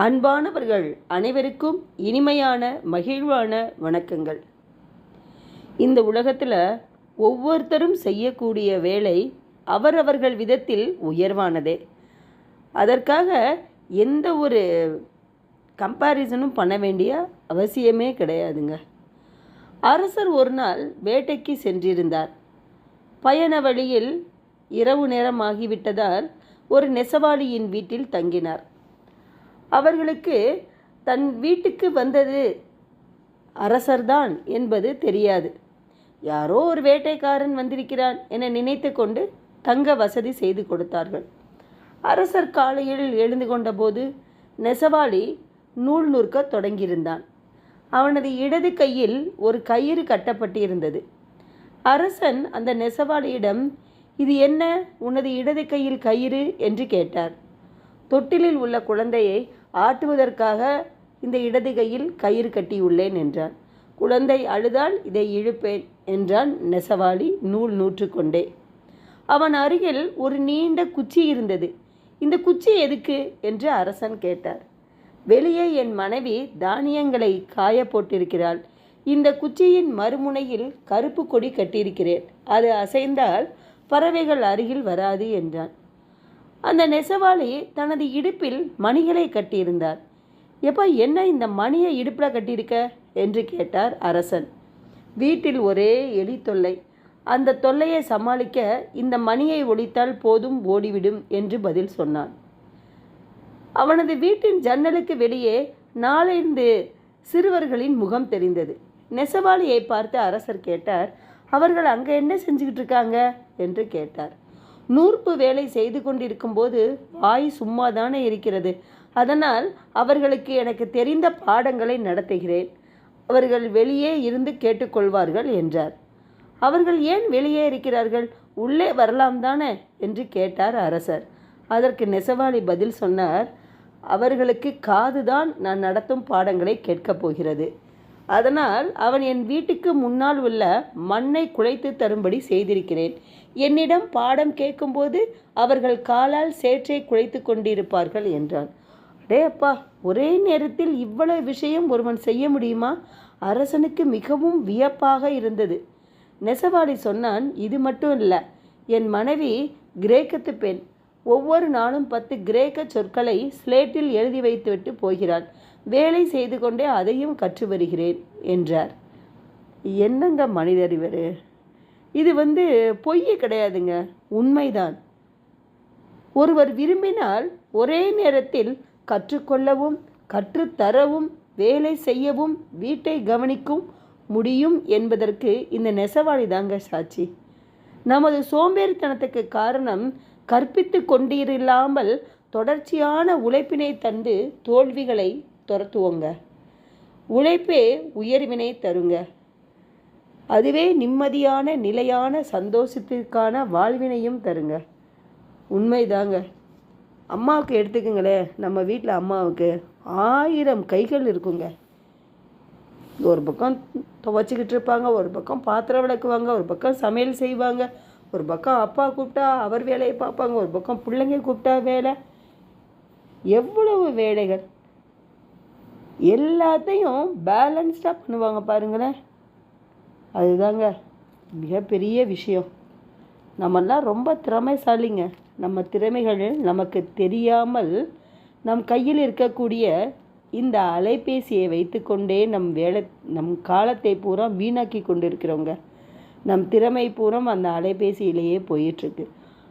அன்பானவர்கள் அனைவருக்கும் இனிமையான மகிழ்வான வணக்கங்கள். இந்த உலகத்தில் ஒவ்வொருத்தரும் செய்யக்கூடிய வேலை அவரவர்கள் விதத்தில் உயர்வானதே. அதற்காக எந்த ஒரு கம்பேரிசனும் பண்ண வேண்டிய அவசியமே கிடையாதுங்க. அரசர் ஒரு நாள் வேட்டைக்கு சென்றிருந்தார். பயண வழியில் இரவு நேரம் ஆகிவிட்டதால் ஒரு நெசவாளியின் வீட்டில் தங்கினார். அவர்களுக்கு தன் வீட்டுக்கு வந்தது அரசர்தான் என்பது தெரியாது. யாரோ ஒரு வேட்டைக்காரன் வந்திருக்கிறான் என நினைத்து கொண்டு தங்க வசதி செய்து கொடுத்தார்கள். அரசர் காலையில் எழுந்து கொண்டபோது நெசவாளி நூல் நூற்க தொடங்கியிருந்தான். அவனது இடது கையில் ஒரு கயிறு கட்டப்பட்டிருந்தது. அரசன் அந்த நெசவாளியிடம் இது என்ன? உனது இடது கையில் கயிறு? என்று கேட்டார். தொட்டிலில் உள்ள குழந்தையை ஆட்டுவதற்காக இந்த இடது கையில் கயிறு கட்டியுள்ளேன் என்றான். குழந்தை அழுதால் இதை இழுப்பேன் என்றான் நெசவாளி நூல் நூற்றுக்கொண்டே. அவன் அருகில் ஒரு நீண்ட குச்சி இருந்தது. இந்த குச்சி எதுக்கு? என்று அரசன் கேட்டார். வெளியே என் மனைவி தானியங்களை காய போட்டிருக்கிறாள். இந்த குச்சியின் மறுமுனையில் கருப்பு கொடி கட்டியிருக்கிறேன். அது அசைந்தால் பறவைகள் அருகில் வராது என்றான். அந்த நெசவாளி தனது இடுப்பில் மணிகளை கட்டியிருந்தார். எப்போ என்ன இந்த மணியை இடுப்பில் கட்டியிருக்க? என்று கேட்டார் அரசன். வீட்டில் ஒரே எலி தொல்லை. அந்த தொல்லையை சமாளிக்க இந்த மணியை ஒழித்தால் போதும் ஓடிவிடும் என்று பதில் சொன்னான். அவனது வீட்டின் ஜன்னலுக்கு வெளியே நாலைந்து சிறுவர்களின் முகம் தெரிந்தது. நெசவாளியை பார்த்து அரசர் கேட்டார் அவர்கள் அங்கே என்ன செஞ்சுக்கிட்டு இருக்காங்க? என்று கேட்டார். நூற்பு வேலை செய்து கொண்டிருக்கும் போது வாய் சும்மா தானே இருக்கிறது. அதனால் அவர்களுக்கு எனக்கு தெரிந்த பாடங்களை நடத்துகிறேன். அவர்கள் வெளியே இருந்து கேட்டுக்கொள்வார்கள் என்றார். அவர்கள் ஏன் வெளியே இருக்கிறார்கள்? உள்ளே வரலாம் தானே? என்று கேட்டார் அரசர். அதற்கு நெசவாளி பதில் சொன்னார் அவர்களுக்கு காதுதான் நான் நடத்தும் பாடங்களை கேட்கப் போகிறது. அதனால் அவன் என் வீட்டுக்கு முன்னால் உள்ள மண்ணை குழைத்து தரும்படி செய்திருக்கிறேன். என்னிடம் பாடம் கேட்கும்போது அவர்கள் காலால் சேற்றை குழைத்து கொண்டிருப்பார்கள் என்றான். அடே அப்பா ஒரே நேரத்தில் இவ்வளவு விஷயம் ஒருவன் செய்ய முடியுமா? அரசனுக்கு மிகவும் வியப்பாக இருந்தது நெசவாளி சொன்னான் இது மட்டும் இல்லை என் மனைவி கிரேக்கத்து பெண். ஒவ்வொரு நாளும் பத்து கிரேக்க சொற்களை ஸ்லேட்டில் எழுதி வைத்துவிட்டு போகிறாள். வேலை செய்து கொண்டே அதையும் கற்று வருகிறேன் என்றார். என்னங்க மனிதர் இவர்? இது வந்து பொய் கிடையாதுங்க. உண்மைதான். ஒருவர் விரும்பினால் ஒரே நேரத்தில் கற்றுக்கொள்ளவும் கற்றுத்தரவும் வேலை செய்யவும் வீட்டை கவனிக்கும் முடியும் என்பதற்கு இந்த நெசவாளி தாங்க சாட்சி. நமது சோம்பேறித்தனத்துக்கு காரணம் கற்பித்து கொண்டிருளாமல் தொடர்ச்சியான உழைப்பினை தந்து தோல்விகளை துரத்துவோங்க. உழைப்பே உயர்வினை தருங்க. அதுவே நிம்மதியான நிலையான சந்தோஷத்திற்கான வாழ்வினையும் தருங்க. உண்மைதாங்க. அம்மாவுக்கு எடுத்துக்கங்களேன். நம்ம வீட்டில் அம்மாவுக்கு ஆயிரம் கைகள் இருக்குங்க. ஒரு பக்கம் துவைச்சிக்கிட்டு இருப்பாங்க ஒரு பக்கம் பாத்திரம் விளக்குவாங்க ஒரு பக்கம் சமையல் செய்வாங்க ஒரு பக்கம் அப்பா கூப்பிட்டா அவர் வேலையை பார்ப்பாங்க ஒரு பக்கம் பிள்ளைங்க கூப்பிட்டா வேலை. எவ்வளவு வேலைகள். எல்லாத்தையும் பேலன்ஸ்டாக பண்ணுவாங்க பாருங்களேன். அதுதாங்க மிகப்பெரிய விஷயம். நம்மெல்லாம் ரொம்ப திறமைசாலிங்க. நம்ம திறமைகள் நமக்கு தெரியாமல் நம் கையில் இருக்கக்கூடிய இந்த அலைபேசியை வைத்துக்கொண்டே நம் வேலை நம் காலத்தை பூரா வீணாக்கி கொண்டிருக்கிறோங்க நம் திறமை பூரா அந்த அலைபேசியிலேயே போயிட்டுருக்கு.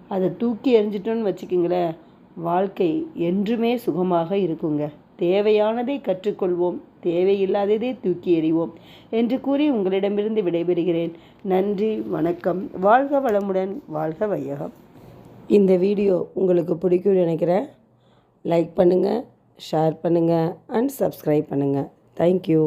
அதை தூக்கி எறிஞ்சிட்டோன்னு வச்சுக்கிங்களேன் வாழ்க்கை என்றுமே சுகமாக இருக்குங்க. தேவையானதை கற்றுக்கொள்வோம் தேவையில்லாததை தூக்கி எறிவோம் என்று கூறி உங்களிடமிருந்து விடைபெறுகிறேன். நன்றி வணக்கம். வாழ்க வளமுடன் வாழ்க வையகம். இந்த வீடியோ உங்களுக்கு பிடிக்கும்னு நினைக்கிறேன். லைக் பண்ணுங்கள் ஷேர் பண்ணுங்கள் அண்ட் சப்ஸ்கிரைப் பண்ணுங்கள் தேங்க்யூ